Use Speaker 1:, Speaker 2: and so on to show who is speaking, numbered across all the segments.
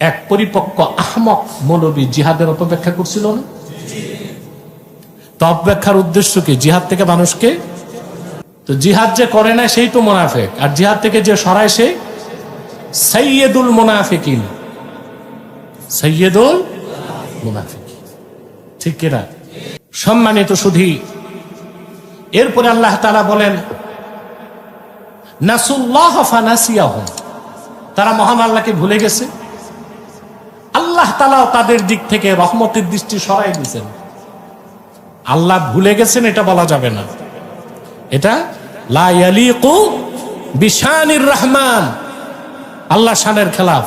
Speaker 1: এক পরিপক্ক আহমক মৌলবী জিহাদের অপব্যাখ্যা করছিল না? তো অপব্যাখ্যার উদ্দেশ্য কি? জিহাদ থেকে মানুষকে? তো জিহাদ যে করে না, সেই তো মোনাফেক। আর জিহাদ থেকে যে সরায় সে? সৈয়দুল মোনাফিকিন। সৈয়দুল মুনাফিক। ঠিক কিনা সম্মানিত সুধী, এরপরে আল্লাহ তালা বলেন, নাসুল্লাহ ফানাসিয়াহুম। তারা মহান আল্লাহকে ভুলে গেছে। আল্লাহ তালাও তাদের দিক থেকে রহমতের দৃষ্টি সরাই দিয়েছেন। আল্লাহ ভুলে গেছেন, এটা বলা যাবে না। এটা, লা ইয়ালিকু বিশানির রহমান। আল্লাহ শানের খেলাফ।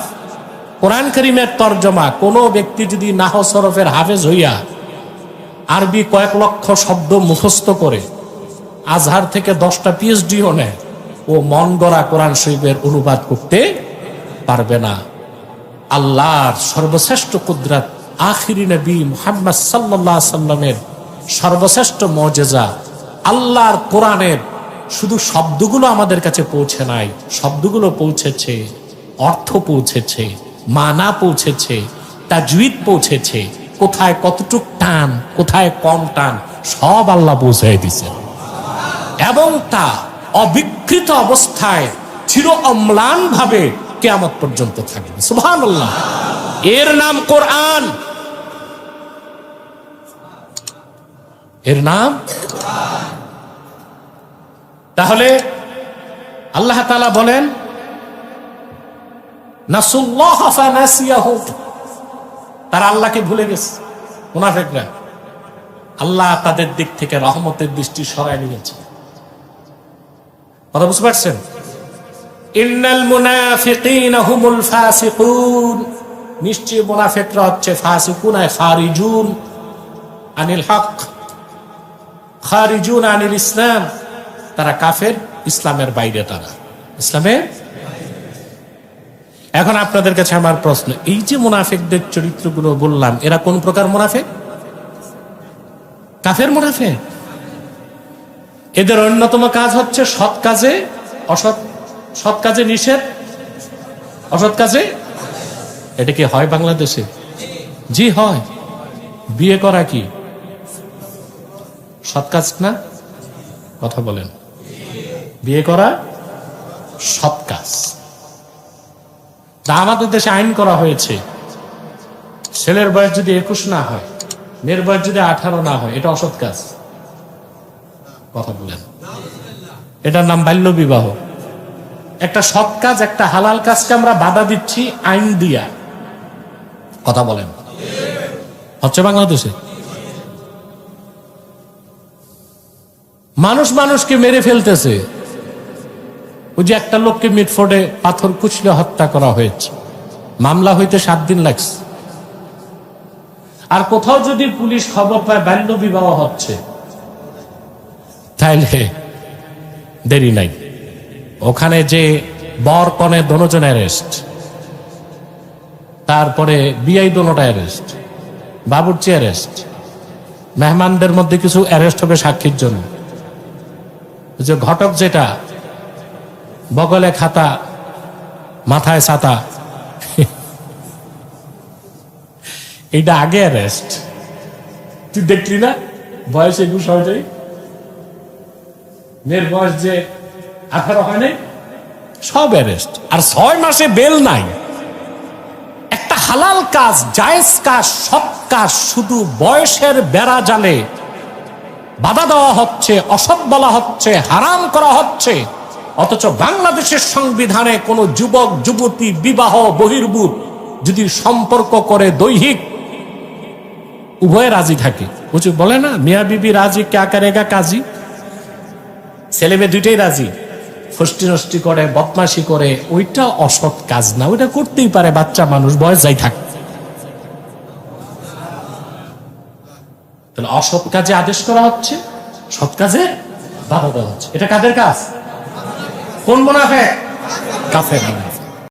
Speaker 1: কোরআন করিমের তর্জমা, কোন ব্যক্তি যদি নাহ সরফের হাফেজ হইয়া আরবি কয়েক লক্ষ শব্দ মুখস্থ করে, আজহার থেকে দশটা পিএইচডিও নেয়, ও মন গড়া কোরআন শরীফের অনুবাদ করতে পারবে না। আল্লাহর সর্বশ্রেষ্ঠ কুদরাত আখিরি নবী মুহাম্মদ সাল্লাহ সাল্লামের সর্বশ্রেষ্ঠ মজেজা আল্লাহর কোরআনের শুধু শব্দগুলো আমাদের কাছে পৌঁছে নাই, শব্দগুলো পৌঁছেছে, অর্থ পৌঁছেছে, মানা পৌঁছেছে তাজুইদ পৌঁছেছে, কোথায় কতটুক টান, কোথায় কম টান, সব আল্লাহ পৌঁছাই দিছে এবং তা অবিকৃত অবস্থায় চির অম্লান ভাবে কেয়ামত পর্যন্ত থাকবে। সুহান এর নাম কোরআন। এর নাম? তাহলে আল্লাহ তালা বলেন তারা আল্লাহকে ভুলে গেছে, মুনাফেকরা। আল্লাহ তাদের দিক থেকে রহমতের দৃষ্টি সরাই নিয়েছে। কথা বুঝতে পারছেন? ইন্নাল মুনাফিকিন হুমুল ফাসিকুন। নিশ্চয় মুনাফিকরা হচ্ছে ফাসিকুন, আয় খারিজুন আনিল হক। খারিজুন আনিল ইসলাম। তারা কাফের, ইসলামের বাইরে তারা। ইসলামের এখন আপনাদের কাছে আমার প্রশ্ন, এই যে মুনাফেকদের চরিত্রগুলো বললাম, এরা কোন প্রকার মুনাফেক? কাফের মুনাফেক। এদের অন্যতম কাজ হচ্ছে সৎ কাজে, অসৎ সৎ কাজে নিষেধ, অসৎ কাজে? এটা কি হয় বাংলাদেশে? জি, হয়। বিয়ে করা কি? সৎ কাজ না? কথা বলেন। বিয়ে করা সৎ কাজ। তা আমাদের দেশে আইন করা হয়েছে। ছেলের বয়স যদি একুশ না হয়, মেয়ের বয়স যদি আঠারো না হয়, এটা অসৎ কাজ। কথা বলেন। এটার নাম বাল্য বিবাহ। একটা সৎ কাজ, একটা হালাল কাজকে আমরা বাধা দিচ্ছি আইন দিয়া। কথা বলেন। হচ্ছে বাংলাদেশে? মানুষ মানুষকে মেরে ফেলতেছে। ওই যে একটা লোককে মিটফোর্ডে পাথর কুচলে হত্যা করা হয়েছে। মামলা হইতে সাত দিন লাগছে। আর কোথাও যদি পুলিশ খবর পায়, বাল্য বিবাহ হচ্ছে, তাইলে দেরি নাই। ওখানে যে বর কনে দনোজন অ্যারেস্ট তারপরে বিআই দোনোটা অ্যারেস্ট বাবুরচি অ্যারেস্ট মেহমানদের মধ্যে কিছু অ্যারেস্ট হবে সাক্ষীর জন্য। যে ঘটক যেটা, বগলে খাতা, মাথায় ছাতা এটা আগে অ্যারেস্ট। তুই দেখলি না? বয়স হয় নাই মেয়ের বয়স যে আঠারো হয় নাই সব অ্যারেস্ট আর ছয় মাসে বেল নাই। একটা হালাল কাজ, জায়েজ কাজ সব কাজ, শুধু বয়সের বেড়া জালে বাধা দেওয়া হচ্ছে, অসৎ বলা হচ্ছে, হারাম করা হচ্ছে। অথচ বাংলাদেশের সংবিধানে কোনো যুবক, যুবতী, বিবাহ, বহির্ভূত যদি সম্পর্ক করে দৈহিক, উভয়ে রাজি থাকে। বুঝু বলে না, মিয়া বিবি রাজি, কে আকারেগা কাজী? ছেলে মেয়ে দুইটাই রাজি। ফষ্টি নষ্টি করে বদমাসি করে, ওইটা অসৎ কাজ না। ওইটা করতেই পারে, বাচ্চা মানুষ বয়স যাই থাক। তাহলে অসৎ কাজে আদেশ করা হচ্ছে, সৎ কাজে বাধা দেওয়া হচ্ছে। এটা কাদের কাজ? কোন মনে মুনাফে কাফের